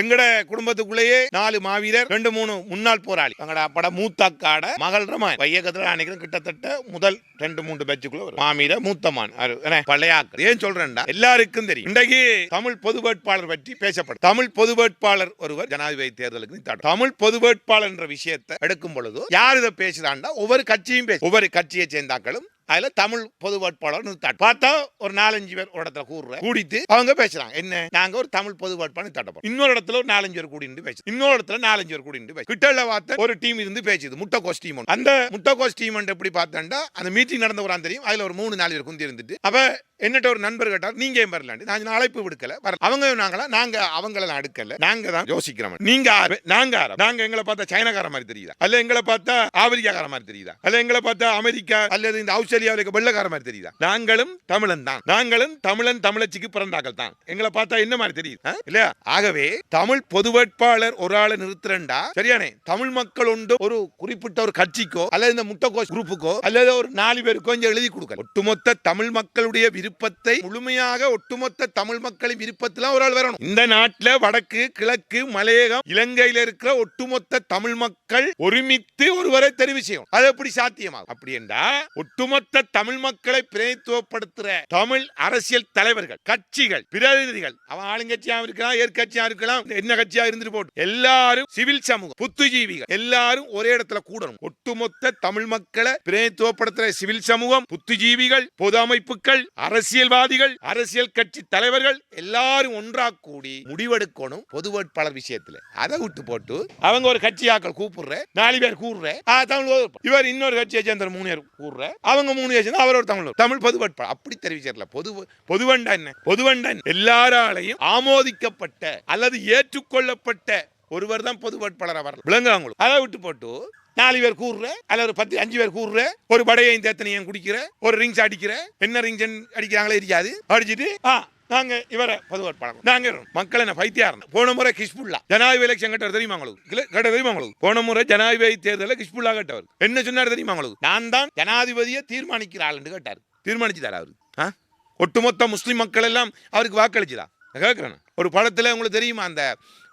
எங்கட குடும்பத்துக்குள்ளேயே நாலு மாவீரர் ரெண்டு மூணு முன்னாள் போராளி. எங்கட பட மூத்தாக்காட மகள் ரமான் வையகத்துல அன்னைக்கு கிட்டத்தட்ட முதல் ரெண்டு மூன்று பேச்சுக்குள்ள ஒரு மாமீர மூத்தமான் அது ஏன் சொல்றேன்டா? எல்லாருக்கும் தெரியும். இன்றைக்கு தமிழ் பொது வேட்பாளர் பற்றி பேசப்படும். தமிழ் பொது வேட்பாளர் ஒருவர் ஜனாதிபதி தேர்தலுக்கு தமிழ் பொது வேட்பாளர் என்ற விஷயத்தை எடுக்கும் பொழுது யார் இதை பேசுறாண்டா ஒவ்வொரு கட்சியும் பேச. ஒவ்வொரு கட்சியை சேர்ந்தாக்களும் அதுல தமிழ் பொது வேட்பாளர் நிறுத்தாட்டு பார்த்தா ஒரு நாலஞ்சு பேர் ஒரு இடத்துல கூடுற கூடிட்டு அவங்க பேசுறாங்க. என்ன? நாங்க ஒரு தமிழ் பொது வேட்பாளர் தட்டப்போம் இன்னொரு இடத்துல ஒரு நாலஞ்சு பேர் கூடிட்டு பேசு இன்னொரு இடத்துல நாலஞ்சு பேர் கூடிட்டு பேசு கிட்டல பார்த்த ஒரு டீம் இருந்து பேசுது. முட்டைக்கோஸ் டீம் அந்த முட்டைக்கோஸ் டீம் எப்படி பார்த்தேன்டா அந்த மீட்டிங் நடந்த ஒரு தெரியும். அதுல ஒரு மூணு நாலு பேர் குந்தி இருந்துட்டு அப்ப என்னட்ட ஒரு நண்பர் கேட்டார் நீங்க ஏன் வரலாண்டு நான் அழைப்பு விடுக்கல. வர அவங்க நாங்களா நாங்க அவங்கள நான் அடுக்கல. நாங்க தான் யோசிக்கிறோம். நீங்க ஆறு நாங்க ஆறு. நாங்க எங்களை பார்த்தா சைனாக்கார மாதிரி தெரியுதா? அல்ல எங்களை பார்த்தா ஆப்பிரிக்காக்கார மாதிரி தெரியுதா? அல்ல எங்களை பார்த்தா அமெரிக்கா அல்லது இந்த ஆஸ்திரேலியாவில் வெள்ளக்கார மாதிரி தெரியுதா? நாங்களும் தமிழன் தான். நாங்களும் தமிழன் தமிழச்சிக்கு பிறந்தாக்கள் தான். எங்களை பார்த்தா என்ன மாதிரி தெரியுது? இல்லையா? ஆகவே தமிழ் பொது வேட்பாளர் ஒரு ஆளை நிறுத்துறேன்டா. சரியானே? தமிழ் மக்கள் உண்டு. ஒரு குறிப்பிட்ட ஒரு கட்சிக்கோ அல்லது இந்த முட்டைக்கோஸ் குரூப்புக்கோ அல்லது ஒரு நாலு பேருக்கோ இங்க எழுதி கொடுக்க ஒட்டுமொத்த தமிழ் மக்களுடைய விருப்பத்தை முழுமையாக ஒட்டுமொத்த தமிழ் மக்களின் விருப்பத்துல ஒரு ஆள் வரணும். இந்த நாட்டில் வடக்கு கிழக்கு மலையகம் இலங்கையில் இருக்கிற ஒட்டுமொத்த தமிழ் மக்கள் ஒருமித்து ஒருவரை தெரிவு செய்யும் அது எப்படி சாத்தியமாகும்? அப்படி என்றா ஒட்டுமொத்த ஒட்டுமொத்த தமிழ் மக்களை பிரதித்துவப்படுத்துற தமிழ் அரசியல் தலைவர்கள் கட்சிகள் பிரதிநிதிகள். அவன் ஆளுங்கட்சியாக இருக்கலாம் ஏற்கட்சியா இருக்கலாம் என்ன கட்சியா இருந்துட்டு போட்டு. எல்லாரும் சிவில் சமூகம் புத்துஜீவிகள். எல்லாரும் ஒரே இடத்துல கூடணும். ஒட்டுமொத்த தமிழ் மக்களை பிரதித்துவப்படுத்துற சிவில் சமூகம் புத்துஜீவிகள் பொது அமைப்புகள் அரசியல்வாதிகள் அரசியல் கட்சி தலைவர்கள் எல்லாரும் ஒன்றா கூடி முடிவெடுக்கணும் பொது வேட்பாளர் விஷயத்துல. அதை விட்டு போட்டு அவங்க ஒரு கட்சியாக்கள் கூப்பிடுற நாலு பேர் கூடுற தமிழ் இவர் இன்னொரு கட்சியை சேர்ந்த மூணு பேர் கூடுற அவங்க மூணு பேர் அவர் ஒரு தமிழ். தமிழ் பொது அப்படி தெரிவிச்சிடல பொது பொதுவண்டா என்ன? பொதுவண்டா எல்லாராலையும் ஆமோதிக்கப்பட்ட அல்லது ஏற்றுக்கொள்ளப்பட்ட ஒருவர் தான் பொது வேட்பாளராக வரலாம் விளங்குறாங்களும் அதை விட்டு போட்டு நாலு பேர் கூறுற அல்ல ஒரு பத்து அஞ்சு பேர் கூறுற ஒரு படையை தேத்தனையும் குடிக்கிற ஒரு ரிங்ஸ் அடிக்கிற என்ன ரிங்ஸ் அடிக்கிறாங்களே இருக்காது அடிச்சிட்டு ஆ நாங்க இவரை பொது வேட்பாளர் நாங்க மக்கள் என்ன பைத்தியாரம் போன முறை கிஷ்புல்லா ஜனாதிபதி எலெக்ஷன் கட்டவர் தெரியுமா உங்களுக்கு? கேட்ட தெரியுமா உங்களுக்கு? போன முறை ஜனாதிபதி தேர்தலில் கிஷ்புல்லா கேட்டவர். என்ன சொன்னார் தெரியுமா உங்களுக்கு? நான் தான் ஜனாதிபதியை தீர்மானிக்கிற ஆளுன்னு கேட்டார். தீர்மானிச்சுட்டார் அவரு? ஒட்டுமொத்த முஸ்லிம் மக்கள் எல்லாம் அவருக்கு வாக்களிச்சுதா? கேட்கிறேன். ஒரு படத்துல உங்களுக்கு தெரியுமா அந்த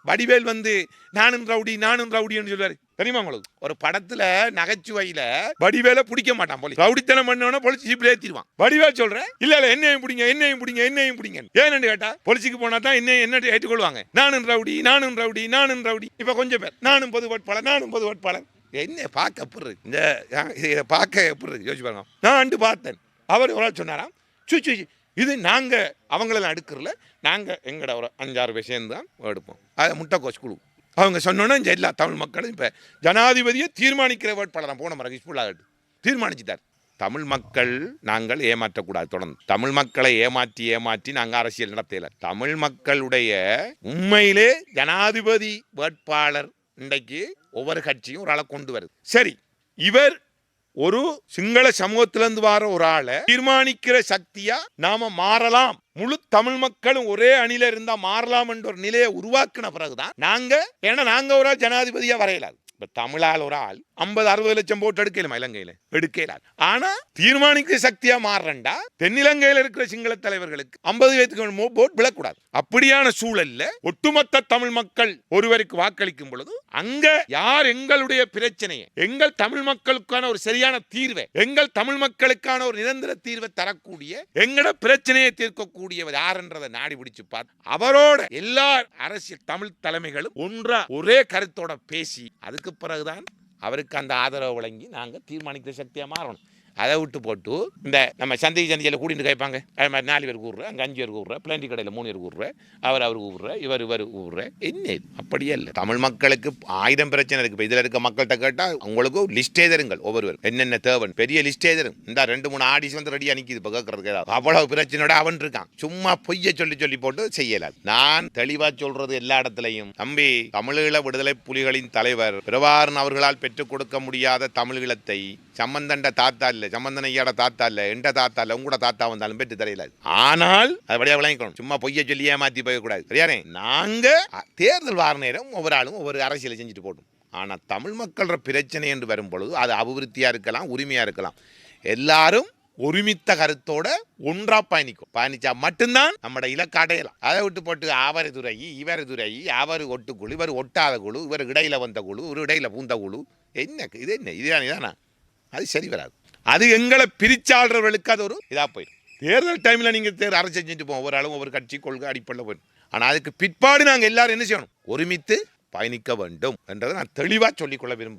வடிவேல் வந்து நானும் ரவுடி நானும் ரவுடின்னு சொல்லுவாரு. தெரியுமா உங்களுக்கு? ஒரு படத்துல நகைச்சுவையில வடிவேல பிடிக்க மாட்டான் போலீஸ். ரவுடித்தனம் பண்ணவன போலீஸ் ஜீப்ல ஏத்திடுவான். வடிவேல் சொல்றேன் இல்ல இல்ல என்னையும் பிடிங்க என்னையும் பிடிங்க என்னையும் பிடிங்க ஏன்னு கேட்டா போலீஸுக்கு போனா தான் என்ன என்ன ஏற்றுக்கொள்வாங்க நானும் ரவுடி நானும் ரவுடி நானும் ரவுடி. இப்ப கொஞ்சம் பேர் நானும் பொது வேட்பாளர் நானும் பொது வேட்பாளர். என்ன பார்க்க எப்படி இருக்கு இந்த இதை பார்க்க எப்படி இருக்கு யோசிச்சு பாருங்க. நான் அண்டு பார்த்தேன். அவர் ஒரு சொன்னாராம். சுச்சு இது நாங்கள் அவங்களெல்லாம் எடுக்கிறல நாங்கள் எங்கட ஒரு அஞ்சாறு பேர் சேர்ந்து தான் எடுப்போம். அது முட்டைக்கோஸ் குழு. அவங்க சொன்னோன்னா இந்த எல்லா தமிழ் மக்களும் இப்போ ஜனாதிபதியை தீர்மானிக்கிற வேட்பாளர் போன மரம் ஹிஸ்புல்லாகட்டு தீர்மானிச்சுட்டார். தமிழ் மக்கள் நாங்கள் ஏமாற்றக்கூடாது தொடர்ந்து. தமிழ் மக்களை ஏமாற்றி ஏமாற்றி நாங்கள் அரசியல் நடத்தல. தமிழ் மக்களுடைய உண்மையிலே ஜனாதிபதி வேட்பாளர் இன்றைக்கு ஒவ்வொரு கட்சியும் ஒரு ஆளை கொண்டு வருது. சரி இவர் ஒரு சிங்கள சமூகத்திலிருந்து வர ஒரு ஆளை தீர்மானிக்கிற சக்தியா நாம மாறலாம். முழு தமிழ் மக்களும் ஒரே அணில இருந்தா மாறலாம் என்ற ஒரு நிலையை உருவாக்கின பிறகுதான் நாங்க ஏன்னா நாங்க ஒரு ஆள் ஜனாதிபதியா வரையலாது. இப்ப தமிழால் ஒரு ஆள் ஐம்பது அறுபது லட்சம் போட்டு எடுக்கலாமா இலங்கையில். எடுக்கலாம் ஆனா தீர்மானிக்க சக்தியா மாறுறண்டா தென்னிலங்கையில் இருக்கிற சிங்கள தலைவர்களுக்கு ஐம்பது வயதுக்கு போட் விழக்கூடாது. அப்படியான சூழல்ல ஒட்டுமொத்த தமிழ் மக்கள் ஒருவருக்கு வாக்களிக்கும் பொழுது அங்க யார் எங்களுடைய பிரச்சனையை எங்கள் தமிழ் மக்களுக்கான ஒரு சரியான தீர்வை எங்கள் தமிழ் மக்களுக்கான ஒரு நிரந்தர தீர்வை தரக்கூடிய எங்கட பிரச்சனையை தீர்க்கக்கூடியவர் யாருன்றதை நாடி பிடிச்சு பார்த்து அவரோட எல்லா அரசியல் தமிழ் தலைமைகளும் ஒன்றா ஒரே கருத்தோட பேசி அதுக்கு பிறகுதான் அவருக்கு அந்த ஆதரவு வழங்கி நாங்கள் தீர்மானிக்கிற சக்தியாக மாறணும். அதை விட்டு போட்டு இந்த நம்ம சந்தை சந்தையில் கூட்டிகிட்டு கேட்பாங்க. அது மாதிரி நாலு பேர் கூடுறேன் அங்கே அஞ்சு பேர் கூடுறேன் பிளான்டி கடையில் மூணு பேர் கூடுறேன் அவர் அவர் கூடுற இவர் இவர் கூடுற என்ன இது? அப்படியே இல்லை. தமிழ் மக்களுக்கு ஆயிரம் பிரச்சனை இருக்கு. இப்போ இதில் இருக்க மக்கள்கிட்ட கேட்டால் உங்களுக்கு லிஸ்டே தருங்கள் ஒவ்வொருவர். என்னென்ன தேவன் பெரிய லிஸ்டே தரும். இந்த ரெண்டு மூணு ஆடிஸ் வந்து ரெடியாக நிற்கிது இப்போ கேட்கறதுக்கு ஏதாவது. அவ்வளவு பிரச்சனையோட அவன் இருக்கான். சும்மா பொய்ய சொல்லி சொல்லி போட்டு செய்யலாம். நான் தெளிவாக சொல்றது எல்லா இடத்துலையும். தம்பி தமிழீழ விடுதலை புலிகளின் தலைவர் பிரபாரன் அவர்களால் பெற்றுக் கொடுக்க முடியாத தமிழீழத்தை சம்பந்தண்ட தாத்தா இல்லை சம்பந்தன் ஐயாட தாத்தா இல்லை எண்ட தாத்தா இல்லை உங்களோட தாத்தா வந்தாலும் பெற்று தரையில ஆனால் அது வழியாக விளங்கிக்கணும். சும்மா பொய்ய சொல்லி ஏமாத்தி போயக்கூடாது சரியானே? நாங்க தேர்தல் வார நேரம் ஒவ்வொரு ஆளும் ஒவ்வொரு அரசியலை செஞ்சுட்டு போட்டோம் ஆனால் தமிழ் மக்களோட பிரச்சனை என்று வரும் பொழுது அது அபிவிருத்தியாக இருக்கலாம் உரிமையாக இருக்கலாம். எல்லாரும் ஒருமித்த கருத்தோட ஒன்றா பயணிக்கும். பயணிச்சா மட்டும்தான் நம்மட இலக்கு அடையலாம். அதை விட்டு போட்டு ஆவரை துறை இவர் துறை அவர் ஒட்டுக்குழு இவர் ஒட்டாத குழு இவர் இடையில வந்த குழு ஒரு இடையில பூந்த குழு. என்ன இது என்ன? இதுதான் இதானா அது சரி வராது. அது எங்களை பிரிச்சாடுறவர்களுக்கு அது ஒரு இதாக போயிடும். தேர்தல் டைமில் நீங்கள் தேர் அரசு செஞ்சுட்டு போவோம். ஒவ்வொரு அளவு ஒவ்வொரு கட்சி கொள்கை அடிப்படையில் போயிடும். ஆனால் அதுக்கு பிற்பாடு நாங்கள் எல்லாரும் என்ன செய்யணும்? ஒருமித்து பயணிக்க வேண்டும் என்றதை நான் தெளிவாக சொல்லிக்கொள்ள விரும்புகிறேன்